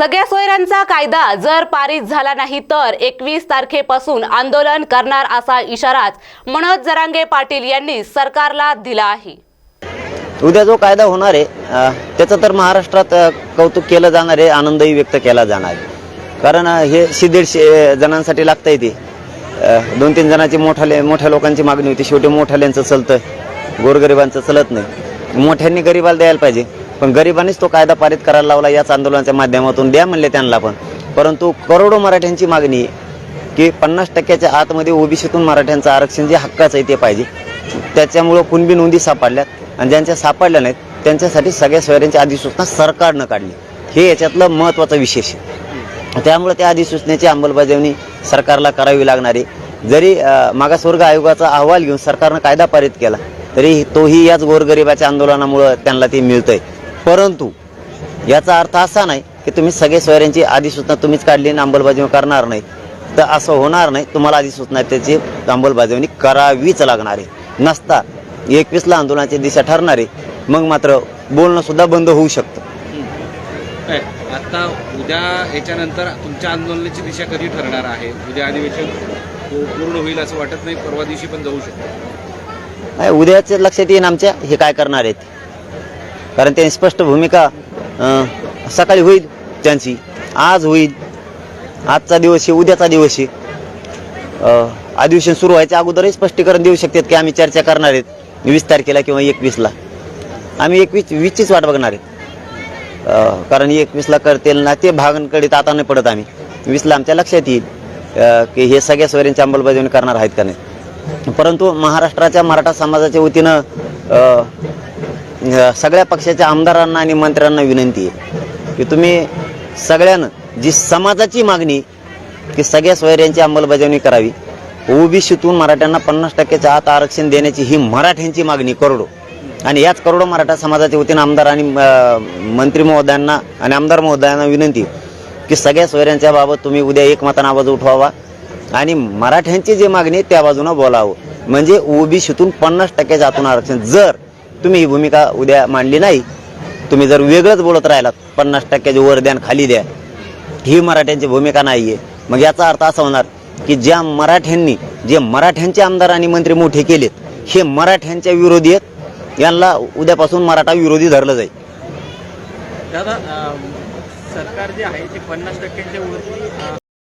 सगळ्या सोयऱ्यांचा कायदा जर पारित झाला नाही तर एकवीस तारखेपासून आंदोलन करणार असा इशाराच मनोज जरांगे पाटील यांनी सरकारला दिला आहे. उद्या जो कायदा होणार आहे त्याचं तर महाराष्ट्रात कौतुक केलं जाणार आहे आनंदही व्यक्त केला जाणार आहे. कारण हे शे दीडशे जणांसाठी लागतंय ते. दोन तीन जणांची मोठाले मोठ्या लोकांची मागणी होती. शेवटी मोठ्याल्यांचं चलतं गोरगरिबांचं चलत नाही. मोठ्यांनी गरिबाला द्यायला पाहिजे. पण गरिबांनीच तो कायदा पारित करायला लावला याच आंदोलनाच्या माध्यमातून द्या म्हणले त्यांना पण. परंतु करोडो मराठ्यांची मागणी आहे की पन्नास टक्क्याच्या आतमध्ये ओबीसीतून मराठ्यांचं आरक्षण जे हक्काचं आहे ते पाहिजे. त्याच्यामुळं कुणबी नोंदी सापडल्यात आणि ज्यांच्या सापडल्या नाहीत त्यांच्यासाठी सगळ्या सोयऱ्यांची अधिसूचना सरकारनं काढली. हे याच्यातलं महत्त्वाचं विशेष आहे. त्यामुळे त्या अधिसूचनेची अंमलबजावणी सरकारला करावी लागणार. आहे जरी मागासवर्ग आयोगाचा अहवाल घेऊन सरकारनं कायदा पारित केला तरी तोही याच गोरगरिबाच्या आंदोलनामुळं त्यांना ते मिळतंय. परंतु याचा अर्थ असा नाही की तुम्ही सगळे सोयऱ्यांची अधिसूचना तुम्हीच काढली आणि अंमलबजावणी करणार नाही तर असं होणार नाही. तुम्हाला अधिसूचना त्याची अंमलबजावणी करावीच लागणार आहे. नसता एकवीसला आंदोलनाची दिशा ठरणार आहे. मग मात्र बोलणं सुद्धा बंद होऊ शकतं. आता उद्या याच्यानंतर तुमच्या आंदोलनाची दिशा कधी ठरणार आहे? उद्या अधिवेशन पूर्ण होईल असं वाटत नाही परवा दिवशी पण जाऊ शकतो. नाही उद्याच लक्षात येईन आमच्या. हे काय करणार आहेत? कारण त्यांनी स्पष्ट भूमिका सकाळी होईल त्यांची आज होईल आजचा दिवस आहे उद्याचा दिवस आहे. अधिवेशन सुरू व्हायच्या अगोदरही स्पष्टीकरण देऊ शकतात की आम्ही चर्चा करणार आहेत. वीस तारखेला किंवा एकवीसला. आम्ही एकवीस वीसचीच वाट बघणार आहेत. कारण एकवीसला करतील ना ते भागांकडे आता नाही पडत आम्ही. वीसला आमच्या लक्षात येईल की हे सगळ्या सोयऱ्यांची अंमलबजावणी करणार आहेत का नाही. परंतु महाराष्ट्राच्या मराठा समाजाच्या वतीनं सगळ्या पक्षाच्या आमदारांना आणि मंत्र्यांना विनंती आहे की तुम्ही सगळ्यानं जी समाजाची मागणी की सगळ्या सोयऱ्यांची अंमलबजावणी करावी. ओबीसीतून मराठ्यांना पन्नास टक्क्याच्या आत आरक्षण देण्याची ही मराठ्यांची मागणी करोडो. आणि याच करोडो मराठा समाजाच्या वतीनं आमदार आणि मंत्री महोदयांना आणि आमदार महोदयांना विनंती की सगळ्या सोयऱ्यांच्या बाबत तुम्ही उद्या एकमतानं आवाज उठवावा आणि मराठ्यांची जी मागणी आहे त्या बाजूनं बोलावं. म्हणजे ओबीसीतून पन्नास टक्क्याच्या आतून आरक्षण जर तुम्ही ही भूमिका उद्या मांडली नाही तुम्ही जर वेगळंच बोलत राहिलात पन्नास टक्क्याचे वर द्या खाली द्या. ही मराठ्यांची भूमिका नाही आहे मग याचा अर्थ असा होणार की ज्या मराठ्यांनी जे मराठ्यांचे आमदार आणि मंत्री मोठे केलेत हे मराठ्यांच्या विरोधी आहेत. यांना उद्यापासून मराठा विरोधी धरलं जाईल. दादा सरकार जे आहे ते पन्नास टक्क्यांच्या वरती